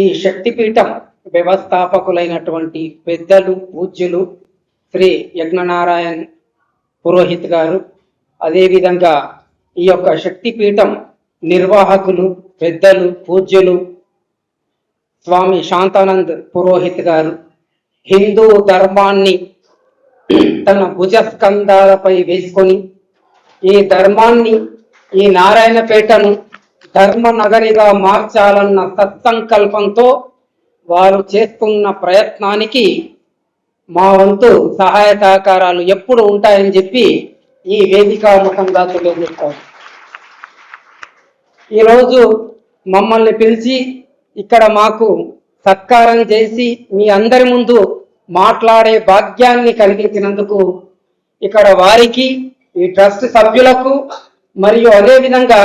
ఈ శక్తిపీఠం వ్యవస్థాపకులైనటువంటి పెద్దలు పూజ్యులు శ్రీ యజ్ఞనారాయణ్ పురోహిత్ గారు. అదేవిధంగా ఈ యొక్క శక్తిపీఠం నిర్వాహకులు పెద్దలు పూజ్యులు స్వామి శాంతానంద్ పురోహిత్ గారు. హిందూ ధర్మాన్ని తన భుజస్కంధాలపై వేసుకొని ఈ ధర్మాన్ని ఈ నారాయణపేటను ధర్మ నగరిగా మార్చాలన్న సత్సంకల్పంతో వారు చేస్తున్న ప్రయత్నానికి మా వంతు సహాయ సహకారాలు ఎప్పుడు ఉంటాయని చెప్పి ఈ వేదిక ముఖంగా తెలియజేస్తాం ఈరోజు మమ్మల్ని పిలిచి ఇక్కడ మాకు సత్కారం చేసి మీ అందరి ముందు మాట్లాడే భాగ్యాన్ని కలిగించినందుకు ఇక్కడ వారికి ఈ ట్రస్ట్ సభ్యులకు మరియు అదేవిధంగా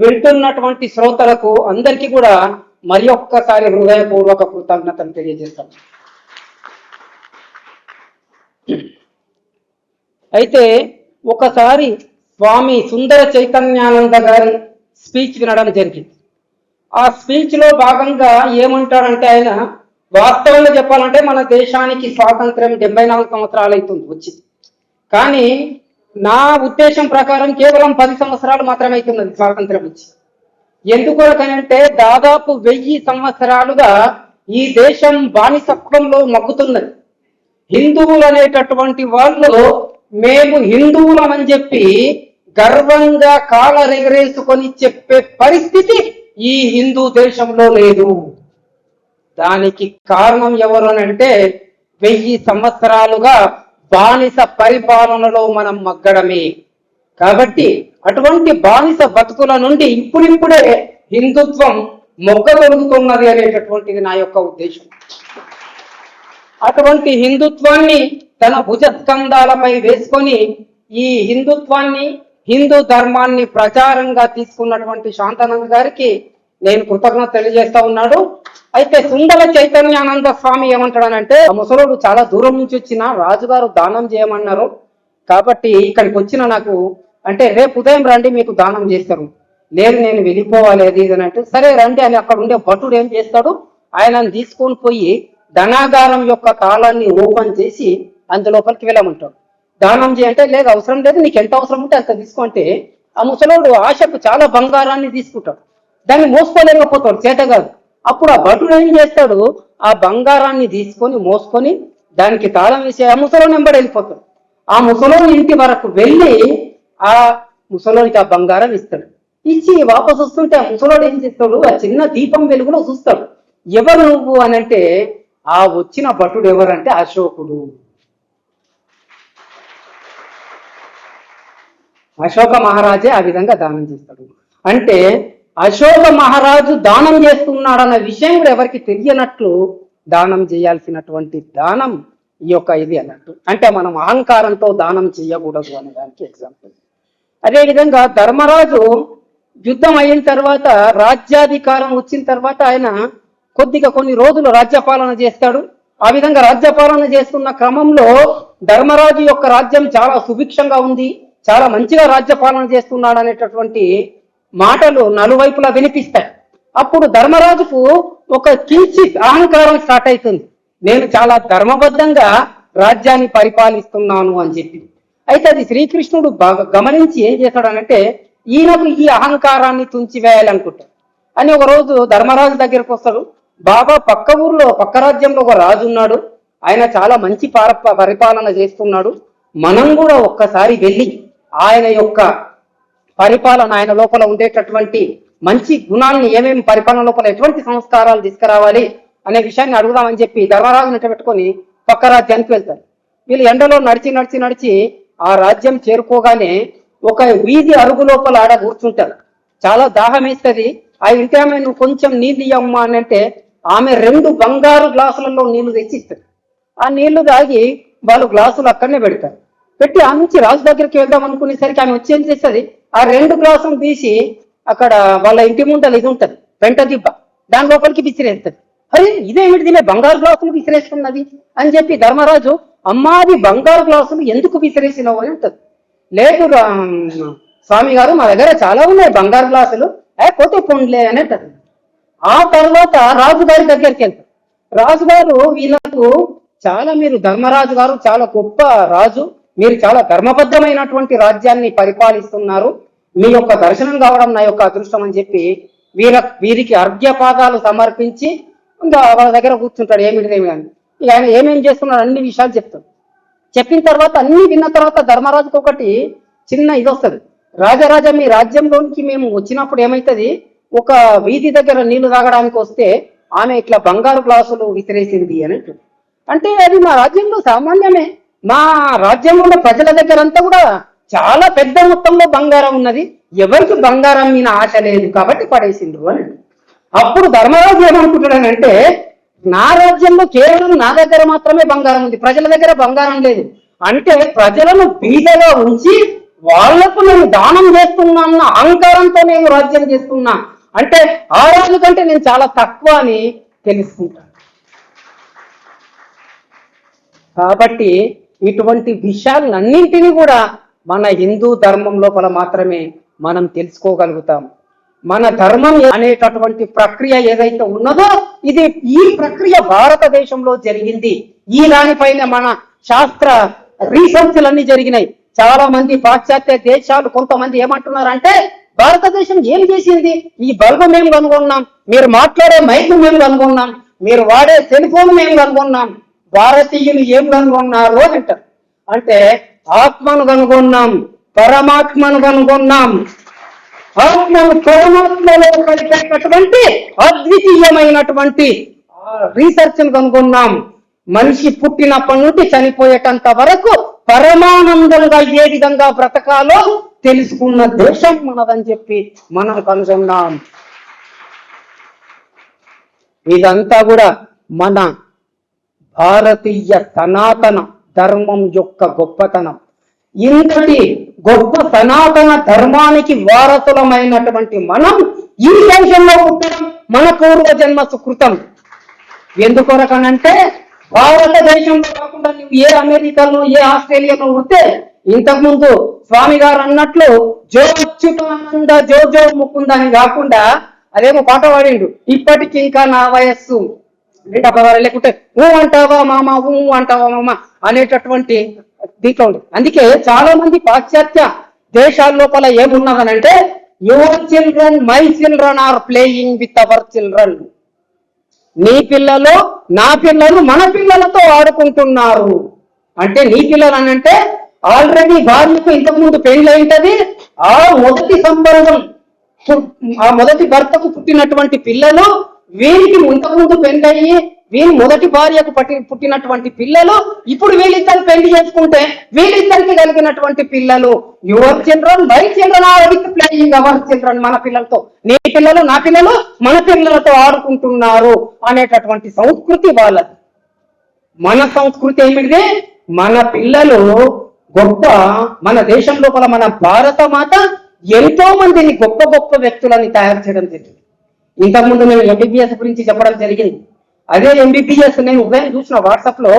వింటున్నటువంటి శ్రోతలకు అందరికీ కూడా మరి ఒక్కసారి హృదయపూర్వక కృతజ్ఞతను తెలియజేస్తాం. అయితే ఒకసారి స్వామి సుందర చైతన్యానంద గారి స్పీచ్ వినడం జరిగింది. ఆ స్పీచ్లో భాగంగా ఏమంటాడంటే ఆయన వాస్తవంగా చెప్పాలంటే మన దేశానికి స్వాతంత్రం డెబ్బై నాలుగు సంవత్సరాలు అవుతుంది వచ్చింది. కానీ నా ఉద్దేశం ప్రకారం కేవలం పది సంవత్సరాలు మాత్రమే అవుతున్నది స్వాతంత్ర్యం వచ్చి. ఎందుకొరకనంటే దాదాపు వెయ్యి సంవత్సరాలుగా ఈ దేశం బానిసత్వంలో మగ్గుతున్నది. హిందువులు అనేటటువంటి వాళ్ళు మేము హిందువులమని చెప్పి గర్వంగా కాలరెగరేసుకొని చెప్పే పరిస్థితి ఈ హిందూ దేశంలో లేదు. దానికి కారణం ఎవరు అంటే వెయ్యి సంవత్సరాలుగా బానిస పరిపాలనలో మనం మగ్గడమే. కాబట్టి అటువంటి బానిస బతుకుల నుండి ఇప్పుడిప్పుడే హిందుత్వం మొగ్గగలుగుతున్నది అనేటటువంటిది నా యొక్క ఉద్దేశం. అటువంటి హిందుత్వాన్ని తన భుజస్కంధాలపై వేసుకొని ఈ హిందుత్వాన్ని హిందూ ధర్మాన్ని ప్రచారంగా తీసుకున్నటువంటి శాంతానంద గారికి నేను కృతజ్ఞత తెలియజేస్తా ఉన్నాడు. అయితే సుందర చైతన్యానంద స్వామి ఏమంటాడనంటే ఆ ముసలోడు చాలా దూరం నుంచి వచ్చిన రాజుగారు దానం చేయమన్నారు. కాబట్టి ఇక్కడికి వచ్చిన నాకు అంటే రేపు ఉదయం రండి మీకు దానం చేస్తారు. లేదు నేను వెళ్ళిపోవాలి అది ఇది అని అంటే సరే రండి అని అక్కడ ఉండే భటుడు ఏం చేస్తాడు ఆయనను తీసుకొని పోయి ధనాగారం యొక్క తాళాన్ని ఓపెన్ చేసి అందులోపలికి వెళ్ళమంటాడు. దానం చేయంటే లేదు అవసరం లేదు నీకు ఎంత అవసరం ఉంటే అంత తీసుకుంటే ఆ ముసలోడు ఆశకు చాలా బంగారాన్ని తీసుకుంటాడు. దాన్ని మోసుకోలేకపోతాడు చేత కాదు. అప్పుడు ఆ భటుడు ఏం చేస్తాడు? ఆ బంగారాన్ని తీసుకొని మోసుకొని దానికి తాళం వేసి ఆ ముసలోని వెంబడి వెళ్ళిపోతాడు. ఆ ముసలోని ఇంటి వరకు వెళ్ళి ఆ ముసలోనికి ఆ బంగారం ఇస్తాడు. ఇచ్చి వాపసు వస్తుంటే ఆ ముసలోడు ఏం చేస్తాడు? ఆ చిన్న దీపం వెలుగులో చూస్తాడు. ఎవరు నువ్వు అని అంటే ఆ వచ్చిన భటుడు ఎవరంటే అశోకుడు. అశోక మహారాజే ఆ విధంగా దానం చేస్తాడు. అంటే అశోక మహారాజు దానం చేస్తున్నాడన్న విషయం కూడా ఎవరికి తెలియనట్లు దానం చేయాల్సినటువంటి దానం ఈ యొక్క ఇది అన్నట్టు. అంటే మనం అహంకారంతో దానం చేయకూడదు అనే దానికి ఎగ్జాంపుల్ అదేవిధంగా ధర్మరాజు యుద్ధం అయిన తర్వాత రాజ్యాధికారం వచ్చిన తర్వాత ఆయన కొద్దిగా కొన్ని రోజులు రాజ్యపాలన చేస్తాడు. ఆ విధంగా రాజ్యపాలన చేస్తున్న క్రమంలో ధర్మరాజు యొక్క రాజ్యం చాలా సుభిక్షంగా ఉంది. చాలా మంచిగా రాజ్యపాలన చేస్తున్నాడు అనేటటువంటి మాటలు నలువైపులా వినిపిస్తాయి. అప్పుడు ధర్మరాజుకు ఒక కించి అహంకారం స్టార్ట్ అవుతుంది నేను చాలా ధర్మబద్ధంగా రాజ్యాన్ని పరిపాలిస్తున్నాను అని చెప్పి అయితే అది శ్రీకృష్ణుడు బాగా గమనించి ఏం చేశాడనంటే ఈయనకు ఈ అహంకారాన్ని తుంచివేయాలనుకుంటాడు. అని ఒక రోజు ధర్మరాజు దగ్గరకు వస్తాడు. బాబా పక్క ఊర్లో పక్క రాజ్యంలో ఒక రాజు ఉన్నాడు. ఆయన చాలా మంచి పరిపాలన చేస్తున్నాడు. మనం కూడా ఒక్కసారి వెళ్ళి ఆయన యొక్క పరిపాలన ఆయన లోపల ఉండేటటువంటి మంచి గుణాన్ని ఏమేమి పరిపాలన లోపల ఎటువంటి సంస్కారాలు తీసుకురావాలి అనే విషయాన్ని అడుగుదామని చెప్పి ధర్మరాజును పెట్టుకొని పక్క రాజ్యానికి వెళ్తారు. వీళ్ళు ఎండలో నడిచి నడిచి నడిచి ఆ రాజ్యం చేరుకోగానే ఒక వీధి అరుగు లోపల ఆడ కూర్చుంటారు. చాలా దాహం వేస్తుంది ఆ ఇంటి ఆమె నువ్వు కొంచెం నీళ్ళు ఇవ్వమ్మా అని అంటే ఆమె రెండు బంగారు గ్లాసులలో నీళ్ళు తెచ్చిస్తారు. ఆ నీళ్ళు తాగి వాళ్ళు గ్లాసులు అక్కడనే పెడతారు. పెట్టి ఆ నుంచి రాజు దగ్గరికి వెళ్దాం అనుకునేసరికి ఆమె వచ్చి ఏం చేస్తుంది? ఆ రెండు గ్లాసులు తీసి అక్కడ వాళ్ళ ఇంటి ముందర ఇది ఉంటుంది పెంట దిబ్బ. దాని లోపలికి విసిరేస్తుంది. అరే ఇదేమిటి దీని బంగారు గ్లాసులు విసిరేస్తున్నది అని చెప్పి ధర్మరాజు అమ్మాది బంగారు గ్లాసులు ఎందుకు విసిరేసినావు? అని ఉంటుంది లేదు స్వామి గారు మా దగ్గర చాలా ఉన్నాయి బంగారు గ్లాసులు. ఏ పోతే పొండ్లే అని అంటారు ఆ తర్వాత రాజుగారి దగ్గరికి వెళ్తారు. రాజుగారు వీళ్ళకు చాలా మీరు ధర్మరాజు గారు చాలా గొప్ప రాజు. మీరు చాలా ధర్మబద్ధమైనటువంటి రాజ్యాన్ని పరిపాలిస్తున్నారు. మీ యొక్క దర్శనం కావడం నా యొక్క అదృష్టం అని చెప్పి వీర వీరికి అర్ఘ్యపాదాలు సమర్పించి ఇంకా వాళ్ళ దగ్గర కూర్చుంటాడు. ఏమిటి ఏమి అని ఇక ఆయన ఏమేం చేస్తున్నాడు? అన్ని విషయాలు చెప్తాడు. చెప్పిన తర్వాత అన్ని విన్న తర్వాత ధర్మరాజుకు ఒకటి చిన్న ఇది వస్తుంది. రాజరాజ మీ రాజ్యంలోనికి మేము వచ్చినప్పుడు ఏమైతుంది? ఒక వీధి దగ్గర నీళ్ళు తాగడానికి వస్తే ఆమె ఇట్లా బంగారు గ్లాసులు విసిరేసింది అని అంటే అది మా రాజ్యంలో సామాన్యమే. మా రాజ్యంలో ఉన్న ప్రజల దగ్గర అంతా కూడా చాలా పెద్ద మొత్తంలో బంగారం ఉన్నది. ఎవరికి బంగారం మీద ఆశ లేదు కాబట్టి పడేసిండ్రు అని అప్పుడు ధర్మరాజు ఏమనుకుంటాడనంటే నా రాజ్యంలో కేవలం నా దగ్గర మాత్రమే బంగారం ఉంది ప్రజల దగ్గర బంగారం లేదు. అంటే ప్రజలను బీదగా ఉంచి వాళ్ళకు నేను దానం చేస్తున్నా అన్న అహంకారంతో నేను రాజ్యం చేస్తున్నా. అంటే ఆ రాజు కంటే నేను చాలా తక్కువ అని తెలుసుకుంటాను. కాబట్టి ఇటువంటి విషయాలన్నింటినీ కూడా మన హిందూ ధర్మం లోపల మాత్రమే మనం తెలుసుకోగలుగుతాం. మన ధర్మం అనేటటువంటి ప్రక్రియ ఏదైతే ఉన్నదో ఇది ఈ ప్రక్రియ భారతదేశంలో జరిగింది. ఈ దానిపైన మన శాస్త్ర రీసెర్చ్లన్నీ జరిగినాయి. చాలా మంది పాశ్చాత్య దేశాలు కొంతమంది ఏమంటున్నారంటే భారతదేశం ఏం చేసింది? ఈ బల్బు మేము కనుగొన్నాం? మీరు మాట్లాడే మైకు మేము కనుగొన్నాం? మీరు వాడే సెల్ ఫోన్ మేము కనుగొన్నాం? భారతీయులు ఏం కనుగొన్నారో అంటారు. అంటే ఆత్మను కనుగొన్నాం పరమాత్మను కనుగొన్నాం. ఆత్మను పరమాత్మలో కలిపేటటువంటి అద్వితీయమైనటువంటి రీసెర్చ్ కనుగొన్నాం. మనిషి పుట్టినప్పటి నుండి చనిపోయేటంత వరకు పరమానందంగా ఏ విధంగా బ్రతకాలో తెలుసుకున్న దేశం మనదని చెప్పి మనం కనుగొన్నాం. ఇదంతా కూడా మన భారతీయ సనాతన ధర్మం యొక్క గొప్పతనం. ఇంతటి గొప్ప సనాతన ధర్మానికి వారసులమైనటువంటి మనం ఈ దేశంలో పుట్టడం మన పూర్వ జన్మ సుకృతం. ఎందుకొరకనంటే భారతదేశంలో కాకుండా నువ్వు ఏ అమెరికాలో ఏ ఆస్ట్రేలియాలో ఉంటే ఇంతకుముందు స్వామి గారు అన్నట్లు జో అచ్యుతానంద జో జో ముకుంద అని కాకుండా అదేమో పాట పాడిండు ఇప్పటికి ఇంకా నా వయస్సు లేకుంటే ఊ అంటావా మామ ఊ అంటావా మామ అనేటటువంటి దీంట్లో ఉంది. అందుకే చాలా మంది పాశ్చాత్య దేశాల లోపల ఏమున్నదనంటే your children my children are playing with our children నీ పిల్లలు నా పిల్లలు మన పిల్లలతో ఆడుకుంటున్నారు. అంటే నీ పిల్లలు అని అంటే ఆల్రెడీ భార్యకు ఇంతకుముందు పెళ్ళి అయింటది ఆ మొదటి సంబంధం ఆ మొదటి భర్తకు పుట్టినటువంటి పిల్లలు వీరికి ఇంతకు ముందు పెళ్ళయి వీరి మొదటి భార్యకు పట్టి పుట్టినటువంటి పిల్లలు ఇప్పుడు వీళ్ళిద్దరు పెళ్ళి చేసుకుంటే వీళ్ళిద్దరికి కలిగినటువంటి పిల్లలు your children my children are with playing our children మన పిల్లలతో. నీ పిల్లలు నా పిల్లలు మన పిల్లలతో ఆడుకుంటున్నారు అనేటటువంటి సంస్కృతి వాళ్ళది. మన సంస్కృతి ఏమిటిది? మన పిల్లలు గొప్ప మన దేశం లోపల మన భారత మాత ఎంతో మందిని గొప్ప గొప్ప వ్యక్తులని తయారు చేయడం జరిగింది. ఇంతకుముందు నేను ఎంబీబీఎస్ గురించి చెప్పడం జరిగింది. అదే ఎంబీబీఎస్ నేను ఉదయం చూసిన వాట్సాప్లో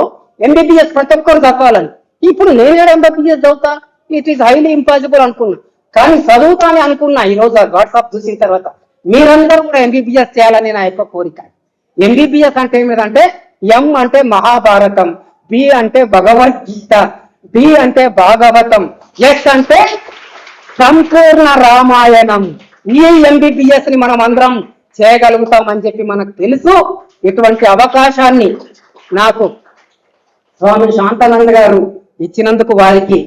ఎంబీబీఎస్ ప్రతి ఒక్కరు చదవాలని. ఇప్పుడు నేనే ఎంబీబీఎస్ చదువుతా? ఇట్ ఈస్ హైలీ ఇంపాసిబుల్ అనుకున్నా. కానీ చదువుతానే అనుకున్నా ఈ రోజు వాట్సాప్ చూసిన తర్వాత. మీరందరూ కూడా ఎంబీబీఎస్ చేయాలని నా యొక్క కోరిక. ఎంబీబీఎస్ అంటే ఏమిటంటే ఎం అంటే మహాభారతం బి అంటే భగవద్గీత బి అంటే భాగవతం ఎస్ అంటే సంపూర్ణ రామాయణం. ఈ ఎంబీబీఎస్ని మనం అందరం చేయగలుగుతాం అని చెప్పి మనకు తెలుసు. ఇటువంటి అవకాశాన్ని నాకు స్వామి శాంతానంద గారు ఇచ్చినందుకు వారికి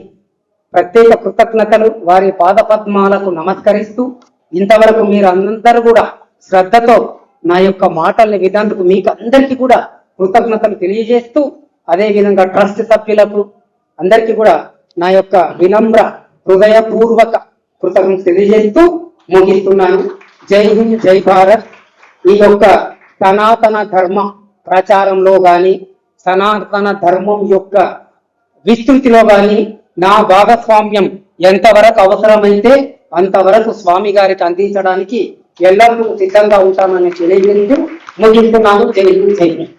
ప్రత్యేక కృతజ్ఞతలు. వారి పాద పద్మాలకు నమస్కరిస్తూ ఇంతవరకు మీరు అందరూ కూడా శ్రద్ధతో నా యొక్క మాటల్ని విన్నందుకు మీకు అందరికీ కూడా కృతజ్ఞతలు తెలియజేస్తూ అదే విధంగా ట్రస్ట్ సభ్యులకు అందరికీ కూడా నా యొక్క వినమ్ర హృదయపూర్వక కృతజ్ఞత తెలియజేస్తూ ముగిస్తున్నాను. జై హింద్ జై భారత్. ఈ యొక్క సనాతన ధర్మ ప్రచారంలో గాని సనాతన ధర్మం యొక్క విస్తృతిలో గాని నా భాగస్వామ్యం ఎంతవరకు అవసరమైతే అంతవరకు స్వామి గారికి అందించడానికి ఎల్లప్పుడూ సిద్ధంగా ఉంటానని తెలియజేస్తూ ముగిస్తున్నాను జై హింద్ జై హింద్.